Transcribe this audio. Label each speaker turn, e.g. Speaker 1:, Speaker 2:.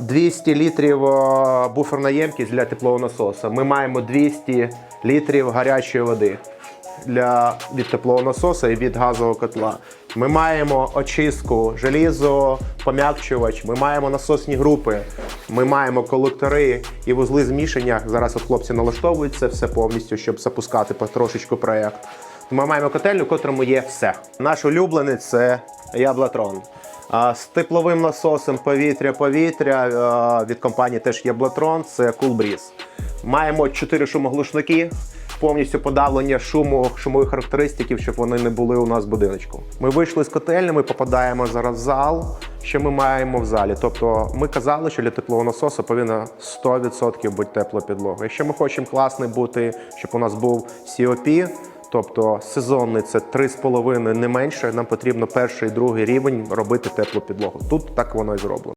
Speaker 1: 200 літрів е, буферна ємкість для теплового насоса. Ми маємо 200 літрів гарячої води для, від теплового насоса і від газового котла. Ми маємо очистку, желізо, пом'якчувач, ми маємо насосні групи, ми маємо колектори і вузли змішання. Зараз от хлопці налаштовують це все повністю, щоб запускати потрошечку проєкт. Ми маємо котельню, в котрому є все. Наш улюблений це Яблатрон. З тепловим насосом повітря-повітря е, від компанії теж Яблатрон, це Cool Breeze. Маємо 4 шумоглушники, повністю подавлення шуму, шумових характеристиків, щоб вони не були у нас в будиночку. Ми вийшли з котельні, ми попадаємо зараз в зал. Що ми маємо в залі? Тобто ми казали, що для теплового насосу повинна 100% бути тепла підлога. Якщо ми хочемо класний бути, щоб у нас був COP, Тобто сезонний це 3,5 не менше. Нам потрібно перший і другий рівень робити теплу підлогу. Тут так воно і зроблено.